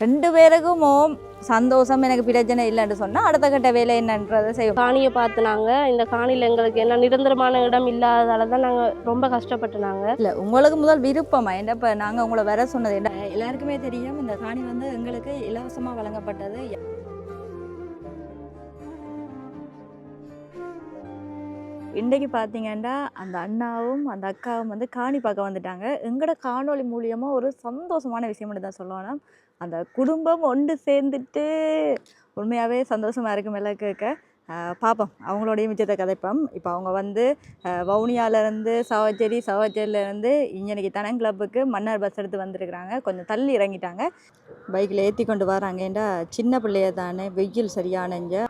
ரெண்டு பேருக்கும் சந்தோஷம் எனக்கு பிரச்சனை இல்லைன்னு சொன்னா அடுத்த கட்ட வேலை என்னன்றதை செய்வோம். காணியை பார்த்து நாங்கள் இந்த காணியில் எங்களுக்கு என்ன நிரந்தரமான இடம் இல்லாததால தான் நாங்கள் ரொம்ப கஷ்டப்பட்டு நாங்கள் இல்ல உங்களுக்கு முதல் விருப்பமா என்ன இப்ப நாங்க உங்களை வர சொன்னது? என்ன எல்லாருக்குமே தெரியும் இந்த காணி வந்து எங்களுக்கு இலவசமா வழங்கப்பட்டது. இன்றைக்கு பார்த்தீங்கன்னா அந்த அண்ணாவும் அந்த அக்காவும் வந்து காணி பார்க்க வந்துட்டாங்க. எங்களோட காணொளி மூலியமாக ஒரு சந்தோஷமான விஷயம் மட்டும் தான் சொல்லணும் அந்த குடும்பம் ஒன்று சேர்ந்துட்டு உண்மையாகவே சந்தோஷமாக இருக்கும் எல்லாம் கேட்க பார்ப்போம் அவங்களோடைய மிச்சத்தை கதைப்போம். இப்போ அவங்க வந்து வவுனியாவிலேருந்து சவச்சேரி சவச்சேரியிலேருந்து இன்னைக்கு தனங் கிளப்புக்கு மன்னர் பஸ் எடுத்து வந்திருக்கிறாங்க. கொஞ்சம் தள்ளி இறங்கிட்டாங்க. பைக்கில் ஏற்றி கொண்டு வராங்க சின்ன பிள்ளைய தானே வெயில் சரியானஞ்ச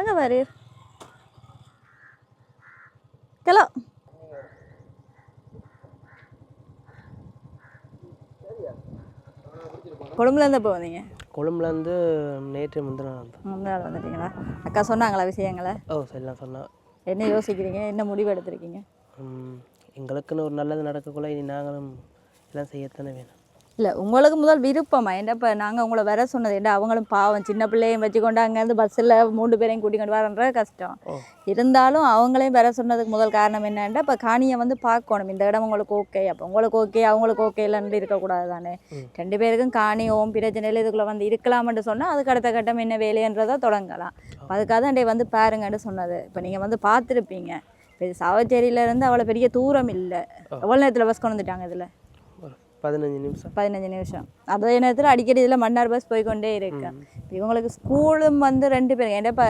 எங்க பாரு. கிளோ கொழும்புலேருந்து எப்போ வந்தீங்க? கொழும்புலேருந்து நேற்று முந்தின நாள். தான் முந்தின நாள் வந்துட்டீங்களா? அக்கா சொன்னாங்களா விஷயங்களை? ஓ சரிலாம் சொன்னேன் என்ன யோசிக்கிறீங்க? என்ன முடிவு எடுத்திருக்கீங்க? எங்களுக்குன்னு ஒரு நல்லது நடக்கக்குள்ள இனி நாங்களும் எல்லாம் செய்யத்தானே வேணும். இல்லை உங்களுக்கு முதல் விருப்பமா? என்ன இப்போ நாங்கள் உங்களை வர சொன்னது என்ன அவங்களும் பாவம். சின்ன பிள்ளையும் வச்சுக்கொண்டு அங்கேருந்து பஸ்ஸில் மூணு பேரையும் கூட்டிக் கொண்டு வரன்ற கஷ்டம். இருந்தாலும் அவங்களையும் வர சொன்னதுக்கு முதல் காரணம் என்னன்னா இப்போ காணியை வந்து பார்க்கணும். இந்த இடம் உங்களுக்கு ஓகே அப்போ உங்களுக்கு ஓகே அவங்களுக்கு ஓகே இல்லைன்னு இருக்கக்கூடாது தானே. ரெண்டு பேருக்கும் காணி ஓம் பிரச்சனையில் இதுக்குள்ளே வந்து இருக்கலாம்னு சொன்னால் அதுக்கு அடுத்த கட்டம் என்ன வேலைன்றதை தொடங்கலாம். அதுக்காக தான் வந்து பாருங்கன்னு சொன்னது. இப்போ நீங்கள் வந்து பார்த்துருப்பீங்க. இப்போ சாவச்சேரியிலேருந்து அவ்வளோ பெரிய தூரம் இல்லை. எவ்வளோ நேரத்தில் பஸ் கொண்டு வந்துட்டாங்க இதில்? பதினஞ்சு நிமிஷம் பதினஞ்சு நிமிஷம் அதே நேரத்தில் அடிக்கடி இதில் மன்னார் பஸ் போய்க்கொண்டே இருக்கு. இவங்களுக்கு ஸ்கூலும் வந்து ரெண்டு பேர் ஏன்னா இப்போ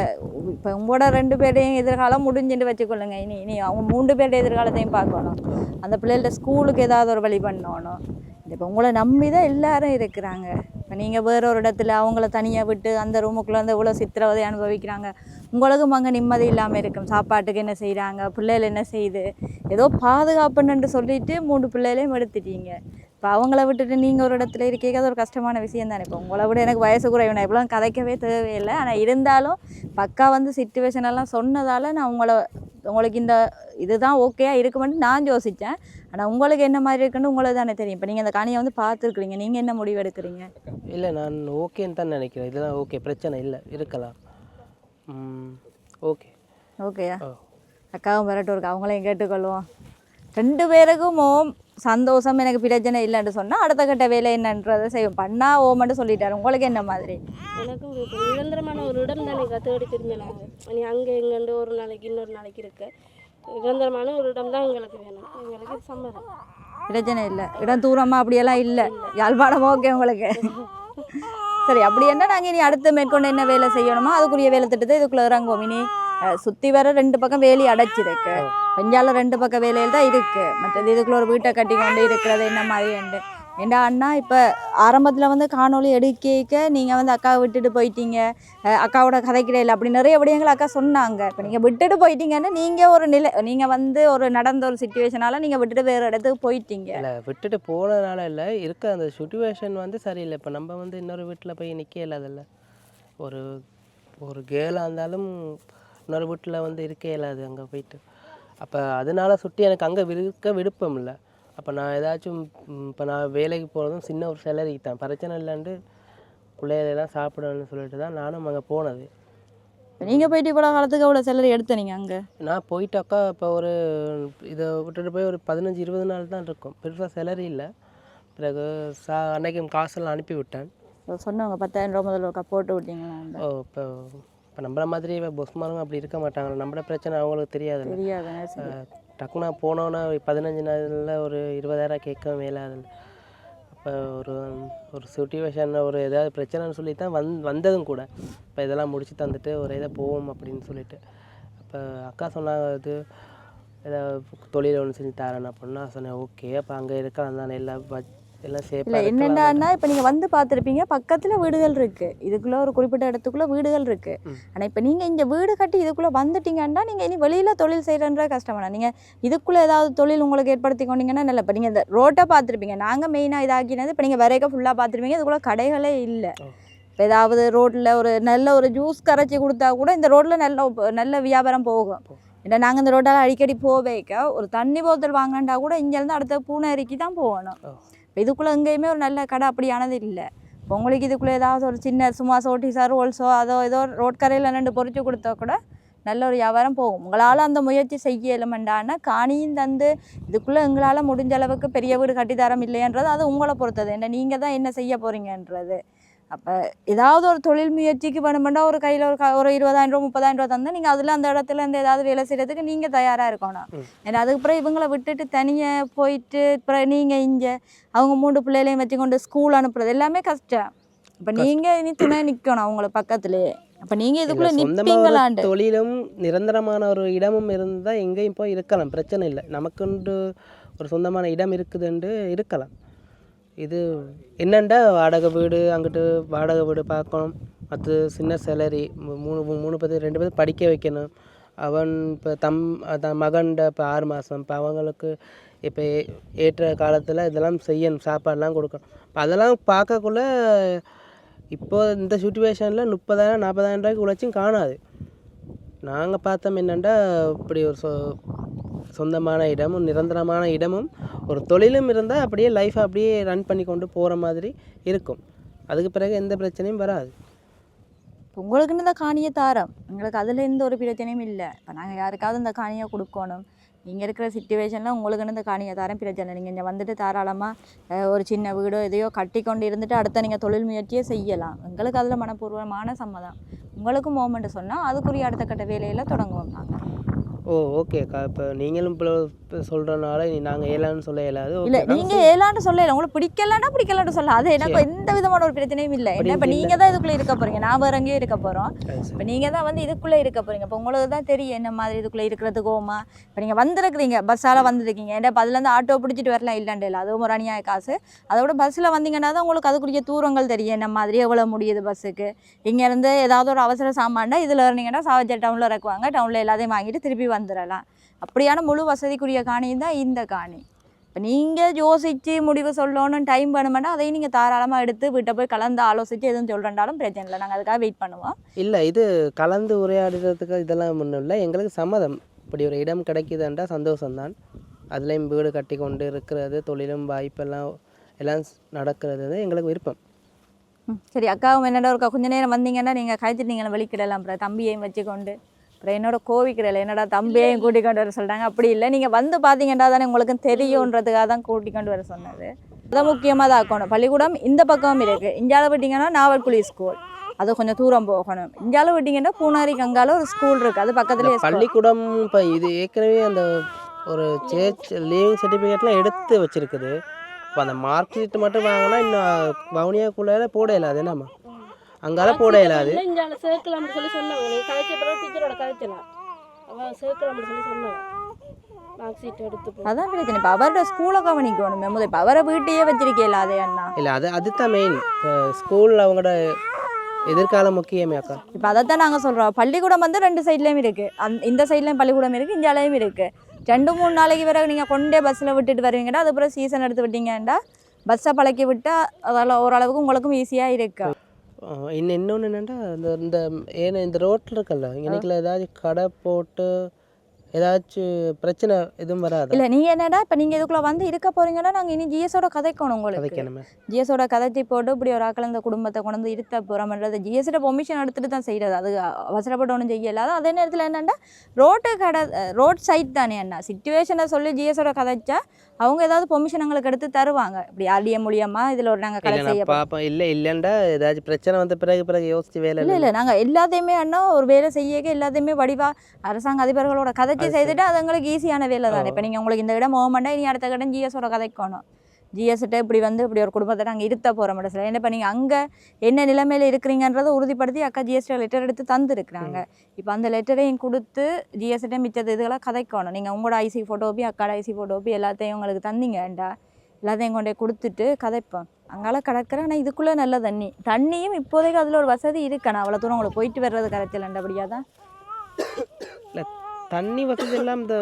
இப்போ உங்களோட ரெண்டு பேரையும் எதிர்காலம் முடிஞ்சுட்டு வச்சுக்கொள்ளுங்க இனி இனி அவங்க மூன்று பேருடைய எதிர்காலத்தையும் பார்க்கணும் அந்த பிள்ளைகள ஸ்கூலுக்கு ஏதாவது ஒரு வழி பண்ணணும் இப்போ உங்களை நம்பி தான் எல்லாரும் இருக்கிறாங்க இப்போ நீங்கள் வேற ஒரு இடத்துல அவங்கள தனியாக விட்டு அந்த ரூமுக்குள்ளே வந்து இவ்வளோ சித்திரவதை அனுபவிக்கிறாங்க உங்களுக்கும் அங்கே நிம்மதி இல்லாமல் இருக்கும் சாப்பாட்டுக்கு என்ன செய்கிறாங்க பிள்ளைகள் என்ன செய்யுது ஏதோ பாதுகாப்புன்னு சொல்லிட்டு மூணு பிள்ளைகளையும் எடுத்துட்டீங்க இப்போ அவங்கள விட்டுட்டு நீங்கள் ஒரு இடத்துல இருக்கீங்க அது ஒரு கஷ்டமான விஷயம் தானே. இப்போ உங்களை விட எனக்கு வயசு குறைவு. நான் இப்பெல்லாம் கதைக்கவே தேவையில்லை. ஆனால் இருந்தாலும் பக்கா வந்து சுச்சுவேஷன் எல்லாம் சொன்னதால் நான் உங்களை உங்களுக்கு இந்த இதுதான் ஓகேயா இருக்குமென்னு நான் யோசித்தேன் ஆனால் உங்களுக்கு என்ன மாதிரி இருக்குன்னு உங்களுக்கு தானே தெரியும். இப்போ நீங்கள் அந்த காணியை வந்து பார்த்துருக்குறீங்க. நீங்கள் என்ன முடிவு எடுக்கிறீங்க? இல்லை நான் ஓகேன்னு தான் நினைக்கிறேன். இதெல்லாம் ஓகே பிரச்சனை இல்லை. இருக்கலாம். ஓகே ஓகேயா அக்காவும் வரட்டும் இருக்கு அவங்களையும் கேட்டுக்கொள்வோம். ரெண்டு பேருக்கும் ஓம் சந்தோஷம் எனக்கு பிரச்சனை இல்லைன்னு சொன்னால் அடுத்த கட்ட வேலை என்னன்றதை செய்வோம். பண்ணா ஓமன்னு சொல்லிட்டாரு. உங்களுக்கு என்ன மாதிரி? எனக்கும் நிரந்தரமான ஒரு இடம் தானே தேடி திரும்பி நாங்கள் நீ அங்கே எங்கேண்டு ஒரு நாளைக்கு இன்னொரு நாளைக்கு இருக்க. நிரந்தரமான ஒரு இடம் தான் எங்களுக்கு வேணும். எங்களுக்கு சம்மதம். பிரச்சனை இல்லை. இடம் தூரமாக அப்படியெல்லாம் இல்லை. யாழ்ப்பாணம் ஓகே உங்களுக்கு. சரி அப்படி என்ன நாங்கள் இனி அடுத்து மேற்கொண்டு என்ன வேலை செய்யணுமோ அதுக்குரிய வேலை திட்டத்தை இதுக்குள்ளே இறங்குவோம். இனி சுற்றி சுத்தி வர ரெண்டு பக்கம் வேலி அடைச்சிருக்கு. பெஞ்சால ரெண்டு பக்கம் வேலையில் தான் இருக்கு. மற்றது இதுக்குள்ள ஒரு வீட்டை கட்டி கொண்டு இருக்கிறது என்ன மாதிரி உண்டு ஏண்டா அண்ணா இப்போ ஆரம்பத்தில் வந்து காணொளி எடுக்க நீங்கள் வந்து அக்காவை விட்டுட்டு போயிட்டீங்க. அக்காவோட கதைக்கிடையில் அப்படி நிறைய விடயங்கள் அக்கா சொன்னாங்க. இப்போ நீங்கள் விட்டுட்டு போயிட்டீங்கன்னு நீங்கள் ஒரு நிலை நீங்கள் வந்து ஒரு நடந்த ஒரு சுச்சுவேஷனால நீங்கள் விட்டுட்டு வேறு இடத்துக்கு போயிட்டீங்க. இல்லை விட்டுட்டு போனதுனால இல்லை இருக்க அந்த சுச்சுவேஷன் வந்து சரியில்லை. இப்போ நம்ம வந்து இன்னொரு வீட்டில் போய் நிற்க அதில் ஒரு ஒரு கேர்ளாக இருந்தாலும் இன்னொரு வீட்டில் வந்து இருக்க இயலாது அங்கே போயிட்டு. அப்போ அதனால சுட்டி எனக்கு அங்கே இருக்க விருப்பம் இல்லை. அப்போ நான் ஏதாச்சும் இப்போ நான் வேலைக்கு போகிறதும் சின்ன ஒரு சேலரிக்கு தான். பிரச்சனை இல்லைன்ட்டு பிள்ளைகளெல்லாம் சாப்பிடணும்னு சொல்லிட்டு தான் நானும் அங்கே போனது. நீங்கள் போயிட்டு இவ்வளோ காலத்துக்கு அவ்வளோ சேலரி எடுத்த நீங்கள் அங்கே? நான் போயிட்டாக்கா இப்போ ஒரு இதை விட்டுட்டு போய் ஒரு பதினஞ்சு இருபது நாள் தான் இருக்கும். பெருசாக சேலரி இல்லை. பிறகு சா அன்னைக்கு காசெல்லாம் அனுப்பி விட்டேன். சொன்னவங்க பத்தாயிரம் ரூபா முதல்ல போட்டு விட்டீங்களா? ஓ இப்போ இப்போ நம்மள மாதிரி பொஸ்மாரும் அப்படி இருக்க மாட்டாங்க நம்மள பிரச்சனை அவங்களுக்கு. அஹ் டக்குனா போனோன்னா பதினஞ்சு நாளில் ஒரு இருபதாயிரம் கேட்கவும் மேலாதுல்ல அப்போ ஒரு ஒரு சுச்சுவேஷன் ஒரு ஏதாவது பிரச்சனைன்னு சொல்லி தான் வந் வந்ததும் கூட. இப்போ இதெல்லாம் முடிச்சு தந்துட்டு ஒரு இதை போவோம் அப்படின்னு சொல்லிட்டு. அப்போ அக்கா சொன்னாங்க இது ஏதாவது தொழில் ஒன்று செஞ்சு தரேன் அப்படின்னா சொன்னேன் ஓகே அப்போ அங்கே இருக்கலாம் தானே எல்லாம் இல்லை என்னென்னா இப்போ நீங்கள் வந்து பார்த்துருப்பீங்க பக்கத்தில் வீடுகள் இருக்குது இதுக்குள்ளே ஒரு குறிப்பிட்ட இடத்துக்குள்ளே வீடுகள் இருக்குது. ஆனால் இப்போ நீங்கள் இங்கே வீடு கட்டி இதுக்குள்ளே வந்துட்டீங்கன்னா நீங்கள் இனி வெளியில் தொழில் செய்கிறன்ற கஷ்டமான நீங்கள் இதுக்குள்ளே ஏதாவது தொழில் உங்களுக்கு ஏற்படுத்தி கொண்டீங்கன்னா நல்ல இப்போ நீங்கள் இந்த ரோட்டை பார்த்துருப்பீங்க. நாங்கள் மெயினாக இதாக்கினது இப்போ நீங்கள் வரைக்கும் ஃபுல்லாக பார்த்துருப்பீங்க. இதுக்குள்ளே கடைகளே இல்லை. இப்போ ஏதாவது ரோட்டில் ஒரு நல்ல ஒரு ஜூஸ் கரைச்சி கொடுத்தா கூட இந்த ரோட்டில் நல்ல நல்ல வியாபாரம் போகும். ஏன்னா நாங்கள் இந்த ரோட்டால் அடிக்கடி போவேக்க ஒரு தண்ணி போத்தல் வாங்கினா கூட இங்கேருந்து அடுத்த பூனேரிக்கு தான் போகணும். இப்போ இதுக்குள்ளே எங்கேயுமே ஒரு நல்ல கடை அப்படியானது இல்லை. இப்போ உங்களுக்கு இதுக்குள்ளே ஏதாவது ஒரு சின்ன சும்மா சோட்டிஸோ ரோல்ஸோ அதோ ஏதோ ரோட் கரையில் ரெண்டு பொறிச்சு கொடுத்தா கூட நல்ல ஒரு வியாபாரம் போகும். உங்களால் அந்த முயற்சி செய்ய இயலுமெண்டானா காணியும் தந்து இதுக்குள்ளே எங்களால் முடிஞ்ச அளவுக்கு பெரிய வீடு கட்டித்தரம் இல்லையன்றது அது உங்களை பொறுத்தது. என்ன நீங்கள் தான் என்ன செய்ய போகிறீங்கன்றது அப்போ ஏதாவது ஒரு தொழில் முயற்சிக்கு வேணுமெண்டா ஒரு கையில் ஒரு ஒரு இருபதாயிரம் ரூபா முப்பதாயிரம் ரூபா தந்தால் நீங்கள் அதில் அந்த இடத்துல இருந்து ஏதாவது வேலை செய்கிறதுக்கு நீங்கள் தயாராக இருக்கணும். ஏன்னா அதுக்கப்புறம் இவங்களை விட்டுட்டு தனியாக போயிட்டு அப்புறம் நீங்கள் இங்கே அவங்க மூணு பிள்ளைகளையும் வச்சுக்கொண்டு ஸ்கூல் அனுப்புறது எல்லாமே கஷ்டம். இப்போ நீங்கள் இனி துணை நிற்கணும் அவங்கள பக்கத்துலேயே அப்போ நீங்கள் இதுக்குள்ளே நிற்பீங்களாண்டு தொழிலும் நிரந்தரமான ஒரு இடமும் இருந்தால் எங்கேயும் போய் இருக்கலாம். பிரச்சனை இல்லை. நமக்குண்டு ஒரு சொந்தமான இடம் இருக்குதுண்டு இருக்கலாம். இது என்னண்டா வாடகை வீடு அங்கிட்டு வாடகை வீடு பார்க்கணும். மற்ற சின்ன சேலரி மூணு மூணு பேர் ரெண்டு பேர் படிக்க வைக்கணும். அவன் இப்போ தம் அதான் மகன்கிட்ட இப்போ ஆறு மாதம் இப்போ அவங்களுக்கு இப்போ ஏற்ற காலத்தில் இதெல்லாம் செய்யணும் சாப்பாடெலாம் கொடுக்கணும். இப்போ அதெல்லாம் பார்க்கக்குள்ள இப்போ இந்த சுச்சுவேஷனில் முப்பதாயிரம் நாற்பதாயிரம் ரூபாய்க்கு உழைச்சும் காணாது. நாங்கள் பார்த்தோம் என்னென்னா இப்படி ஒரு சொ சொந்தமான இடமும் நிரந்தரமான இடமும் ஒரு தொழிலும் இருந்தால் அப்படியே லைஃப்பை அப்படியே ரன் பண்ணி கொண்டு போகிற மாதிரி இருக்கும். அதுக்கு பிறகு எந்த பிரச்சனையும் வராது. இப்போ உங்களுக்குன்னு இந்த காணியை தாரம். எங்களுக்கு அதில் எந்த ஒரு பிரச்சனையும் இல்லை. இப்போ நாங்கள் யாருக்காவது இந்த காணியை கொடுக்கணும். நீங்கள் இருக்கிற சுச்சுவேஷனில் உங்களுக்குன்னு இந்த காணியை தாரம் பிரச்சனை நீங்கள் இங்கே வந்துட்டு தாராளமாக ஒரு சின்ன வீடோ எதையோ கட்டி கொண்டு இருந்துட்டு அடுத்த நீங்கள் தொழில் முயற்சியை செய்யலாம். எங்களுக்கு அதில் மனப்பூர்வமான சம்மதம். உங்களுக்கும் மூமெண்ட்டு சொன்னால் அதுக்குரிய அடுத்த கட்ட வேலையில் தொடங்குவோம் நாங்கள் ஓ ஓகேக்கா இப்போ நீங்களும் இப்போ சொல்கிறனால நாங்கள் ஏலான்னு சொல்ல இயலாது. இல்லை நீங்கள் ஏலான்னு சொல்லல உங்களுக்கு பிடிக்கலன்னா பிடிக்கலன்னு சொல்ல. அது எனக்கு எந்த விதமான ஒரு பிரச்சனையும் இல்லை. என்ன இப்போ நீங்கள் தான் இதுக்குள்ளே இருக்க போகிறீங்க நான் வேற எங்கேயும் இருக்க போகிறோம் இப்போ நீங்கள் தான் வந்து இதுக்குள்ளே இருக்க போகிறீங்க இப்போ உங்களுக்கு தான் தெரியும் என்ன மாதிரி இதுக்குள்ளே இருக்கிறதுக்கோமா. இப்போ நீங்கள் வந்திருக்கிறீங்க. பஸ்ஸால் வந்திருக்கீங்க. ஏன்னா இப்போ அதுலேருந்து ஆட்டோ பிடிச்சிட்டு வரலாம் இல்லைண்டு இல்லை. அதுவும் ஒரு அநியாய காசு. அதோட பஸ்ஸில் வந்தீங்கன்னா தான் உங்களுக்கு அதுக்குரிய தூரங்கள் தெரியும். என்ன மாதிரி எவ்வளோ முடியுது பஸ்ஸுக்கு இங்கேருந்து ஏதாவது ஒரு அவசர சாமான்டா இதில் இருந்தீங்கன்னா சாவச்ச டவுனில் இறக்குவாங்க. டவுனில் எல்லாத்தையும் வாங்கிட்டு திருப்பி வந்துடலாம் அப்படியான முழு வசதிக்குரிய காணி தான் இந்த காணி. இப்போ நீங்கள் யோசித்து முடிவு சொல்லணும் டைம் வேணுமெண்டா அதையும் நீங்கள் தாராளமாக எடுத்து வீட்டை போய் கலந்து ஆலோசித்து எதுவும் சொல்கிறேன்டாலும் பிரச்சனை இல்லை. நாங்கள் அதுக்காக வெயிட் பண்ணுவோம். இல்லை இது கலந்து உரையாடுறதுக்கு இதெல்லாம் ஒன்றும் இல்லை. எங்களுக்கு சம்மதம். இப்படி ஒரு இடம் கிடைக்குதுன்றா சந்தோஷம்தான். அதுலேயும் வீடு கட்டி கொண்டு இருக்கிறது தொழிலும் வாய்ப்பெல்லாம் எல்லாம் நடக்கிறது எங்களுக்கு விருப்பம். சரி அக்காவும் என்னடா ஒரு கொஞ்ச நேரம் வந்தீங்கன்னா நீங்கள் கழிச்சிட்டீங்களா வெளிக்கிடலாம் அப்புறம் தம்பியையும் வச்சுக்கொண்டு. அப்புறம் என்னோட கோவிக்கிறல என்னடா தம்பியையும் கூட்டிக் கொண்டு வர சொல்லிட்டாங்க அப்படி இல்லை. நீங்கள் வந்து பார்த்தீங்கன்னா தானே உங்களுக்கு தெரியுன்றதுக்காக தான் கூட்டிக் கொண்டு வர சொன்னது. அதான் முக்கியமாக தான் ஆக்கணும். பள்ளிக்கூடம் இந்த பக்கமும் இருக்குது இஞ்சால விட்டிங்கன்னா நாவல்குழி ஸ்கூல் அது கொஞ்சம் தூரம் போகணும். இஞ்சால விட்டிங்கன்னா பூனாரி கங்கால ஒரு ஸ்கூல் இருக்குது அது பக்கத்துலேயே school. பள்ளிக்கூடம் இப்போ இது ஏற்கனவே அந்த ஒரு சேர்ச் லீவிங் சர்டிஃபிகேட்லாம் எடுத்து வச்சிருக்குது. இப்போ அந்த மார்க் ஷீட் மட்டும் வாங்கினா இன்னும் வவுனியாக்குள்ளே போட இயலாது என்னம்மா? அங்கால போட இயலாது. இங்கே சேர்க்கலாம்னு சொல்லி சொன்னாங்க. நீ கதைச்ச பிறகு டீச்சரோட கதைச்சலாம் அவன் சொல்லி மார்க் ஷீட் எடுத்து போ அதான் பிரச்சனை. இப்போ அவரோட ஸ்கூலை கவனிக்கணும். முதல் இப்போ அவரை வீட்டையே வச்சிருக்கேல அதே அண்ணா? இல்லை அது அதுதான் மெயின் இப்போ ஸ்கூலில் அவங்களோட எதிர்காலம் முக்கியமே அக்கா. இப்போ அதைத்தான் நாங்கள் சொல்கிறோம் பள்ளிக்கூடம் வந்து ரெண்டு சைட்லேயும் இருக்குது அந் இந்த சைட்லேயும் பள்ளிக்கூடம் இருக்குது இந்தியாலையும் இருக்குது ரெண்டு மூணு நாளைக்கு பிறகு நீங்கள் கொண்டே பஸ்ஸில் விட்டுட்டு வருவீங்கடா அதுக்கப்புறம் சீசன் எடுத்து விட்டீங்கன்னா பஸ்ஸை பழக்கி விட்டால் அதில் ஓரளவுக்கு உங்களுக்கும் ஈஸியாக இருக்கு? இன்னும் இன்னொன்று என்னென்னா இந்த இந்த ஏன்னா இந்த ரோட்டில் இருக்கல்ல இன்னைக்குள்ள ஏதாச்சும் கடை போட்டு ஏதாச்சும் பிரச்சனை எதுவும் வராது? இல்லை நீங்கள் என்னடா இப்போ நீங்கள் இதுக்குள்ளே வந்து இருக்க போகிறீங்கன்னா நாங்கள் இனி ஜிஎஸோட கதைக்கணும். உங்களுக்கு ஜிஎஸோட கதைச்சி போட்டு இப்படி ஒரு ஆக்கள் இந்த குடும்பத்தை கொண்டு வந்து இருத்த போகிறோம்ன்றது ஜிஎஸ்ட பெர்மிஷன் எடுத்துட்டு தான் செய்கிறது அது அவசரப்பட்டு ஒன்றும் செய்யலாது அதே நேரத்தில் என்னென்னா ரோட்டு கடை ரோட் சைட் தானே அண்ணா. சுச்சுவேஷனை சொல்லி ஜிஎஸோட கதைச்சா அவங்க ஏதாவது பெர்மிஷன் எங்களுக்கு எடுத்து தருவாங்க. இப்படி ஆர்டிஎம் மூலியமா இதில் ஒரு நாங்கள் இல்லை செய்ய நான் பார்ப்பேன் இல்லை இல்லைண்டா. ஏதாச்சும் பிரச்சனை வந்த பிறகு பிறகு யோசிச்சு வேலை இல்லை இல்லை நாங்கள் எல்லாத்தையுமே அண்ணா ஒரு வேலை செய்யக்க எல்லாத்தையுமே வடிவா அரசாங்க அதிபர்களோட கதைச்சி அது செய்துட்டு அது எங்களுக்கு ஈஸியான வேலை தானே. இப்போ நீங்கள் உங்களுக்கு இந்த இடம் ஓமண்டா இனி அடுத்த இடம் ஜிஎஸோட கதைக்கணும் ஜிஎஸ்கிட்ட இப்படி வந்து இப்படி ஒரு குடும்பத்தை நாங்கள் இருத்த போகிற மட்டும் சில ஏன்னா இப்போ நீங்கள் அங்கே என்ன நிலைமையில் இருக்கிறீங்கன்றதை உறுதிப்படுத்தி அக்கா ஜிஎஸ்டி லெட்டர் எடுத்து தந்துருக்குறாங்க இப்போ அந்த லெட்டரையும் கொடுத்து ஜிஎஸ்கிட்ட மிச்சது இதுகளை கதைக்கணும் நீங்கள் உங்களோட ஐசி ஃபோட்டோபி அக்காட ஐசி ஃபோட்டோபி எல்லாத்தையும் உங்களுக்கு தந்தீங்கண்டா எல்லாத்தையும் கொண்டு கொடுத்துட்டு கதைப்போம் அங்கால கடற்கரை ஆனால் இதுக்குள்ளே நல்ல தண்ணி தண்ணியும் இப்போதைக்கு அதில் ஒரு வசதி இருக்கு நான் அவ்வளோ தூரம் உங்களுக்கு போயிட்டு வர்றது கரைச்சலண்டபடியாக தான் இல்லை தண்ணி வசதி எல்லாம் இந்த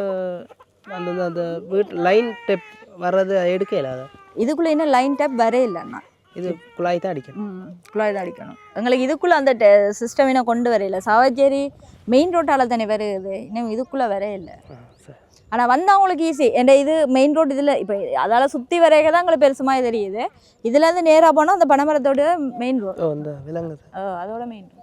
அந்த அந்த- வீட்டு லைன் டெப் வர்றது எடுக்க இல்லாத இதுக்குள்ளே இன்னும் லைன் டேப் வரே இல்லைண்ணா இது குழாய் தான் அடிக்கணும். ம் குழாய் தான் அடிக்கணும். எங்களுக்கு இதுக்குள்ளே அந்த சிஸ்டம் இன்னும் கொண்டு வரையில சாவச்சேரி மெயின் ரோட்டால் தானே வருது. இன்னும் இதுக்குள்ளே வரையில்லை ஆ சரி. ஆனால் வந்தவங்களுக்கு ஈஸி என் இது மெயின் ரோடு இதில் இப்போ அதால் சுற்றி வரைக தான் எங்களுக்கு பெருசுமாக தெரியுது. இதுலேருந்து நேராக போனால் அந்த பனைமரத்தோட மெயின் ரோடு அதோட மெயின் ரோடு.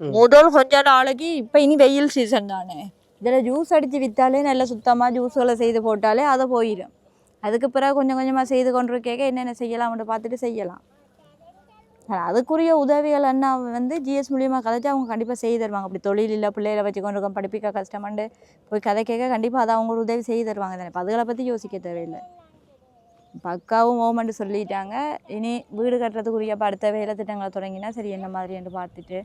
முதல் கொஞ்ச நாளைக்கு இப்போ இனி வெயில் சீசன் தானே. இதில் ஜூஸ் அடித்து விற்றாலே நல்ல சுத்தமாக ஜூஸ்களை செய்து போட்டாலே அதை போயிடும் அதுக்கு பிறகு கொஞ்சம் கொஞ்சமாக செய்து கொண்டு கேட்க என்னென்ன செய்யலாம்னு பார்த்துட்டு செய்யலாம். அதுக்குரிய உதவிகள் என்ன வந்து ஜிஎஸ் மூலியமாக கதைச்சு அவங்க கண்டிப்பாக செய்து தருவாங்க. அப்படி தொழில் இல்லை பிள்ளைகளை வச்சு கொண்டு இருக்கோம் படிப்பிக்க கஷ்டமாண்டு போய் கதை கேட்க கண்டிப்பாக அதை அவங்களோட உதவி செய்து தருவாங்க தானே. இப்போ அதுகளை பற்றி யோசிக்க தேவையில்லை. இப்போ அக்காவும் ஓமண்டு சொல்லிட்டாங்க. இனி வீடு கட்டுறதுக்குரிய இப்போ அடுத்த வேலை திட்டங்களை தொடங்கினா சரி என்ன மாதிரின்னு பார்த்துட்டு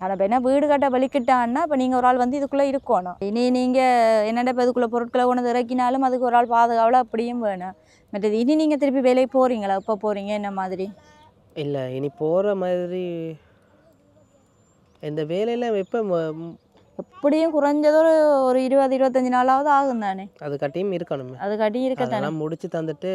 ஆனால் இப்போ என்ன வீடு கட்ட வலிக்கிட்டான்னா இப்போ நீங்கள் ஒரு ஆள் வந்து இதுக்குள்ளே இருக்கணும். இனி நீங்கள் என்னடா இப்போ இதுக்குள்ளே பொருட்களை கொண்டு இறக்கினாலும் அதுக்கு ஒரு ஆள் பாதுகாவலாக அப்படியும் வேணும். மற்றது இனி நீங்கள் திருப்பி வேலைக்கு போகிறீங்களா இப்போ போகிறீங்க என்ன மாதிரி? இல்லை இனி போகிற மாதிரி இந்த வேலையில் எப்போ எப்படியும் குறைஞ்சது ஒரு ஒரு இருபது இருபத்தஞ்சி நாளாவது ஆகும் தானே? அது கட்டியும் இருக்கணுமே. அது கட்டி இருக்கத்தானே? அதெல்லாம் முடிச்சு தந்துட்டு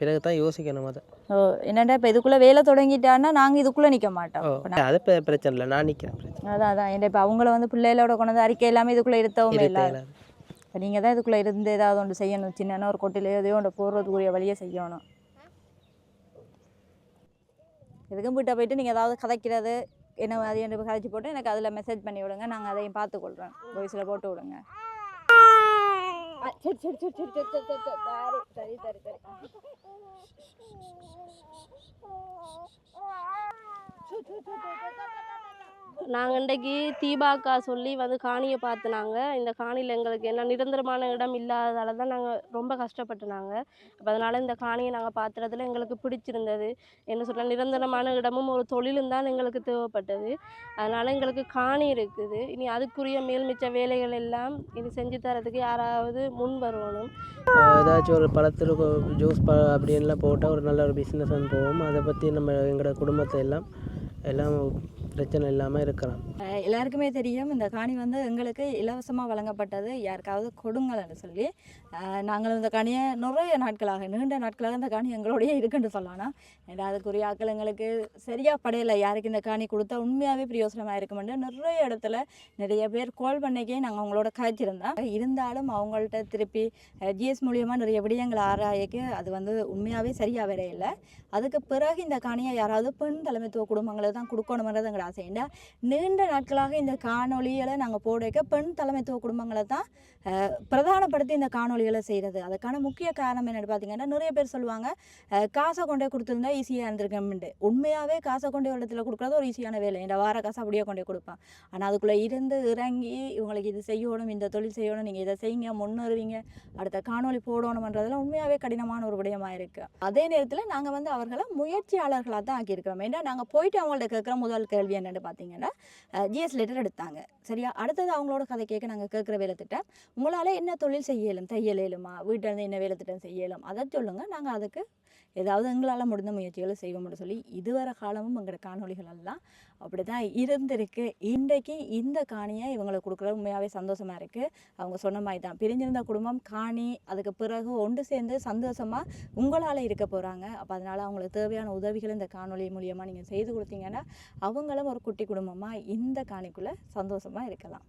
பிறகு தான் யோசிக்கணும் அதை. ஓ என்னடா இப்போ இதுக்குள்ளே வேலை தொடங்கிட்டான்னா நாங்கள் இதுக்குள்ளே நிற்க மாட்டோம். அது பிரச்சனை இல்லை நான் நிற்கிறேன் பிரச்சனை அதான் அதான். என்ன இப்போ அவங்கள வந்து பிள்ளைகளோட கொண்டு அறிக்கை எல்லாமே இதுக்குள்ளே இருத்தவும் இருக்க இல்லை. இப்போ நீங்கள் தான் இதுக்குள்ளே இருந்து ஏதாவது ஒன்று செய்யணும். சின்ன ஒரு கொட்டிலையோ எதையோ ஒன்று போடுறதுக்குரிய வழியை செய்யணும். எதுக்கும் வீட்டை போயிட்டு நீங்கள் ஏதாவது கதைக்கிறது என்ன மாதிரி என்று கதைச்சி போட்டு எனக்கு அதில் மெசேஜ் பண்ணி விடுங்க நாங்கள் அதையும் பார்த்துக்கொள்கிறோம் வாய்ஸில் போட்டு விடுங்க ஆ, சரி சரி சரி சரி சரி சரி சரி சரி சரி சரி சரி நாங்கள் இன்றைக்கு தீபாக்கா சொல்லி வந்து காணியை பார்த்துனாங்க இந்த காணியில் எங்களுக்கு என்ன நிரந்தரமான இடம் இல்லாததால தான் நாங்கள் ரொம்ப கஷ்டப்பட்டுனாங்க. அப்போ அதனால் இந்த காணியை நாங்கள் பார்த்துறதுல எங்களுக்கு பிடிச்சிருந்தது. என்ன சொல்ல நிரந்தரமான இடமும் ஒரு தொழிலும் தான் எங்களுக்கு தேவைப்பட்டது. அதனால் எங்களுக்கு காணி இருக்குது. இனி அதுக்குரிய மேல்மிச்ச வேலைகள் எல்லாம் இனி செஞ்சு தரதுக்கு யாராவது முன் வரணும். ஏதாச்சும் ஒரு பழத்தில் ஜூஸ் ப அப்படின்லாம் போட்டால் ஒரு நல்ல ஒரு பிஸ்னஸ் போவோம் அதை பற்றி நம்ம எங்களோட குடும்பத்தை எல்லாம் எல்லாம் பிரச்சனை இல்லாமல் இருக்கிறான். எல்லாருக்குமே தெரியும் இந்த காணி வந்து எங்களுக்கு இலவசமாக வழங்கப்பட்டது. யாருக்காவது கொடுங்கள்னு சொல்லி நாங்கள் இந்த காணியை நிறைய நாட்களாக நீண்ட நாட்களாக இந்த காணி எங்களுடைய இருக்குன்னு சொல்லலாம் ஏன்னா அதுக்குரிய எங்களுக்கு சரியாக படையலை. யாருக்கு இந்த காணி கொடுத்தா உண்மையாகவே பிரயோசனமாக இருக்குமென்று நிறைய இடத்துல நிறைய பேர் கால் பண்ணிக்கே நாங்கள் அவங்களோட காய்ச்சிருந்தோம். இருந்தாலும் அவங்கள்ட்ட திருப்பி ஜிஎஸ் மூலியமாக நிறைய விடயங்கள் ஆராயக்கு அது வந்து உண்மையாகவே சரியாக வர இல்லை அதுக்கு பிறகு இந்த காணியை யாராவது பெண் தலைமைத்துவ குடும்பங்களை குடும்பங்களுக்கு தான் கொடுக்கணுன்றது எங்களோட ஆசை. ஏன்னா நீண்ட நாட்களாக இந்த காணொளிகளை நாங்கள் போட வைக்க பெண் தலைமைத்துவ குடும்பங்களை தான் பிரதானப்படுத்தி இந்த காணொளிகளை செய்கிறது. அதுக்கான முக்கிய காரணம் என்னென்னு பார்த்தீங்கன்னா நிறைய பேர் சொல்லுவாங்க காசை கொண்டே கொடுத்துருந்தா ஈஸியாக இருந்திருக்கேன்ட்டு உண்மையாகவே காசை கொண்டே இடத்துல கொடுக்குறது ஒரு ஈஸியான வேலை. இந்த வார காசை அப்படியே கொண்டே கொடுப்பான். ஆனால் அதுக்குள்ளே இருந்து இறங்கி இவங்களுக்கு இது செய்யணும் இந்த தொழில் செய்யணும் நீங்கள் இதை செய்யுங்க முன்னேறுவீங்க அடுத்த காணொளி போடணுமன்றதெல்லாம் உண்மையாகவே கடினமான ஒரு விடயமாக இருக்குது அதே நேரத்தில் நாங்கள் வந்து அவர்களை முயற்சியாளர்களாக தான் ஆக்கியிருக்கிறோம். ஏன்னா நாங்கள் போயிட்டு அவங்கள்ட்ட கேட்குற முதல் கேள்வி என்னென்னு பார்த்தீங்கன்னா ஜிஎஸ் லெட்டர் எடுத்தாங்க. சரியா? அடுத்தது அவங்களோட கதை கேட்க நாங்கள் கேட்குற வேலை திட்டம் உங்களால் என்ன தொழில் செய்யலும் தையல் இயலுமா வீட்டிலேருந்து என்ன வேலை திட்டம் செய்யலும்? அதை சொல்லுங்கள் நாங்கள் அதுக்கு ஏதாவது எங்களால் முடிந்த முயற்சிகளை செய்வோம்னு சொல்லி இதுவரை காலமும் எங்களோட காணொளிகள் எல்லாம் அப்படி தான் இருந்திருக்கு. இன்றைக்கு இந்த காணியை இவங்களுக்கு கொடுக்குறது உண்மையாகவே சந்தோஷமாக இருக்குது அவங்க சொன்ன மாதிரி தான். பிரிஞ்சிருந்த குடும்பம் காணி அதுக்கு பிறகு ஒன்று சேர்ந்து சந்தோஷமாக உங்களால் இருக்க போகிறாங்க அப்போ அதனால் அவங்களுக்கு தேவையான உதவிகள் இந்த காணொலி மூலியமாக நீங்கள் செய்து கொடுத்தீங்கன்னா அவங்களும் ஒரு குட்டி குடும்பமாக இந்த காணிக்குள்ளே சந்தோஷமாக இருக்கலாம்.